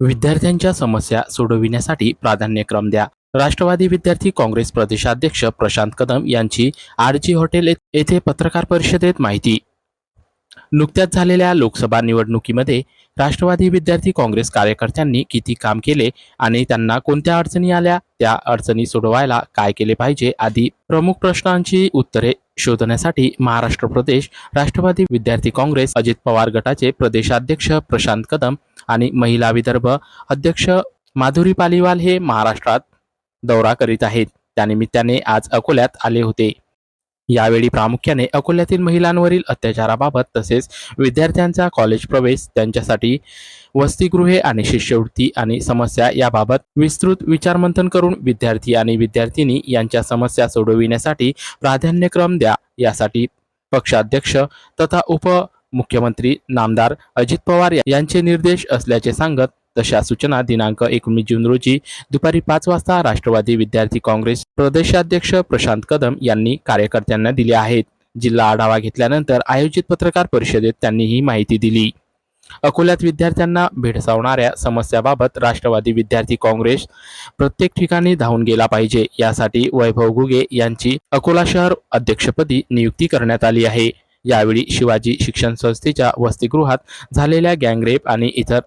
विद्यार्थ्यांच्या समस्या सोडविण्यासाठी प्राधान्यक्रम द्या. राष्ट्रवादी विद्यार्थी काँग्रेस प्रदेशाध्यक्ष प्रशांत कदम यांची आरजी हॉटेल येथे पत्रकार परिषदेत माहिती. नुकत्याच झालेल्या लोकसभा निवडणुकीमध्ये राष्ट्रवादी विद्यार्थी काँग्रेस कार्यकर्त्यांनी किती काम केले आणि त्यांना कोणत्या अडचणी आल्या? त्या अडचणी सोडवायला काय केले पाहिजे? आदी प्रमुख प्रश्नांची उत्तरे शोधण्यासाठी महाराष्ट्र प्रदेश राष्ट्रवादी विद्यार्थी काँग्रेस अजित पवार गटाचे प्रदेशाध्यक्ष प्रशांत कदम आणि महिला विदर्भ अध्यक्ष माधुरी पालिवाल हे महाराष्ट्रात दौरा करीत आहेत. त्यानिमित्ताने आज अकोल्यात आले होते. यावेळी प्रामुख्याने अकोल्यातील महिलांवरील अत्याचाराबाबत तसेच विद्यार्थ्यांचा कॉलेज प्रवेश त्यांच्यासाठी वसतिगृहे आणि शिष्यवृत्ती आणि समस्या याबाबत विस्तृत विचारमंथन करून विद्यार्थी आणि विद्यार्थिनी यांच्या समस्या सोडविण्यासाठी प्राधान्यक्रम द्या. यासाठी पक्षाध्यक्ष तथा उप मुख्यमंत्री नामदार अजित पवार यांचे निर्देश असल्याचे सांगत तशा सूचना दिनांक एकोणीस जून रोजी दुपारी पाच वाजता राष्ट्रवादी विद्यार्थी काँग्रेस प्रदेशाध्यक्ष प्रशांत कदम यांनी कार्यकर्त्यांना दिल्या आहेत. जिल्हा आढावा घेतल्यानंतर आयोजित पत्रकार परिषदेत त्यांनी ही माहिती दिली. अकोल्यात विद्यार्थ्यांना भेडसावणाऱ्या समस्याबाबत राष्ट्रवादी विद्यार्थी काँग्रेस प्रत्येक ठिकाणी धावून गेला पाहिजे. यासाठी वैभव घुगे यांची अकोला शहर अध्यक्षपदी नियुक्ती करण्यात आली आहे. यावेळी शिवाजी शिक्षण संस्थेच्या वसतिगृहात झालेल्या गँगरेप आणि इतर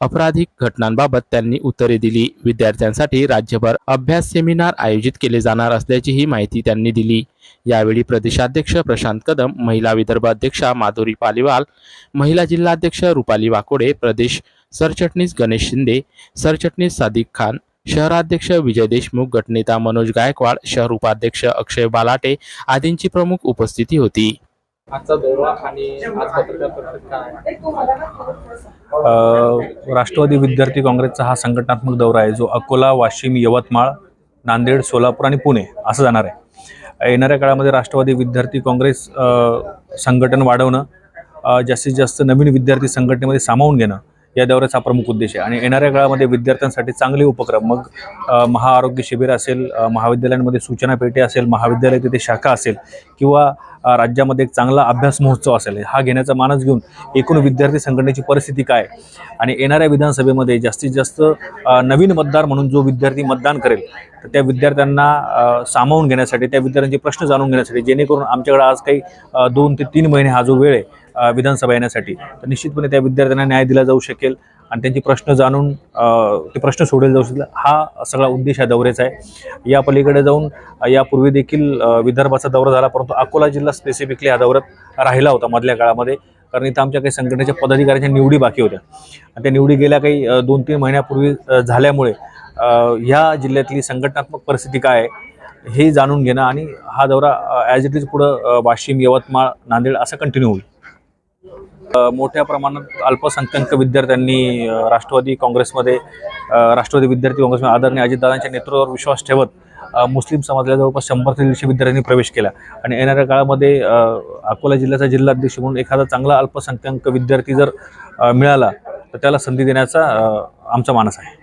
अपराधिक घटनांबाबत त्यांनी उत्तरे दिली. विद्यार्थ्यांसाठी राज्यभर अभ्यास सेमिनार आयोजित केले जाणार असल्याची ही माहिती त्यांनी दिली. यावेळी प्रदेशाध्यक्ष प्रशांत कदम महिला विदर्भ अध्यक्षा माधुरी पालिवाल महिला जिल्हाध्यक्ष रुपाली वाकोडे प्रदेश सरचटणीस गणेश शिंदे सरचटणीस सादिक खान शहराध्यक्ष विजय देशमुख गटनेता मनोज गायकवाड शहर उपाध्यक्ष अक्षय बालाटे आदींची प्रमुख उपस्थिती होती. आजचा दौरा आणि आज पत्रकार परिषद काय राष्ट्रवादी विद्यार्थी काँग्रेसचा हा संघटनात्मक दौरा आहे जो अकोला वाशिम यवतमाळ नांदेड सोलापूर आणि पुणे असं जाणार आहे. येणाऱ्या काळामध्ये राष्ट्रवादी विद्यार्थी काँग्रेस संघटन वाढवणं जास्तीत जास्त नवीन विद्यार्थी संघटनेमध्ये सामावून घेणं या दौऱ्याचा प्रमुख उद्देश आहे. आणि येणाऱ्या काळामध्ये विद्यार्थ्यांसाठी चांगले उपक्रम मग महाआरोग्य शिबिर असेल महाविद्यालयांमध्ये सूचना पेटी असेल महाविद्यालय तिथे शाखा असेल किंवा राज्यामध्ये एक चांगला अभ्यास महोत्सव असेल हा घेण्याचा मानस घेऊन एकूण विद्यार्थी संघटनेची परिस्थिती काय? आणि येणाऱ्या विधानसभेमध्ये जास्तीत जास्त नवीन मतदार म्हणून जो विद्यार्थी मतदान करेल तर त्या विद्यार्थ्यांना सामावून घेण्यासाठी त्या विद्यार्थ्यांचे प्रश्न जाणून घेण्यासाठी जेणेकरून आमच्याकडे आज काही दोन ते तीन महिने हा जो वेळ आहे विधानसभा येण्यासाठी. तर निश्चितपणे त्या विद्यार्थ्यांना न्याय दिला जाऊ शकेल आणि त्यांचे प्रश्न जाणून ते प्रश्न सोडले जाऊ शकतील हा सगळा उद्देश या दौऱ्याचा आहे. या पलीकडे जाऊन यापूर्वी देखील विदर्भाचा दौरा झाला परंतु अकोला जिल्हा स्पेसिफिकली हा दौऱ्यात राहिला होता मधल्या काळामध्ये. कारण इथं आमच्या काही संघटनेच्या पदाधिकाऱ्यांच्या निवडी बाकी होत्या. आणि त्या निवडी गेल्या काही दोन तीन महिन्यापूर्वी झाल्यामुळे ह्या जिल्ह्यातली संघटनात्मक परिस्थिती काय आहे हे जाणून घेणं आणि हा दौरा ॲज इट इज पुढं वाशिम यवतमाळ नांदेड असं कंटिन्यू होईल. मोठ्या प्रमाणात अल्पसंख्याक विद्यार्थ्यांनी राष्ट्रवादी काँग्रेसमध्ये राष्ट्रवादी विद्यार्थी काँग्रेसमध्ये आदरणीय अजितदादांच्या नेतृत्वावर विश्वास ठेवत मुस्लिम समाजाला जवळपास शंभर ते दीडशे विद्यार्थ्यांनी प्रवेश केला. आणि येणाऱ्या काळामध्ये अकोला जिल्ह्याचा जिल्हाध्यक्ष म्हणून एखादा चांगला अल्पसंख्याक विद्यार्थी जर मिळाला तर त्याला संधी देण्याचा आमचा मानस आहे.